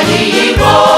Україні.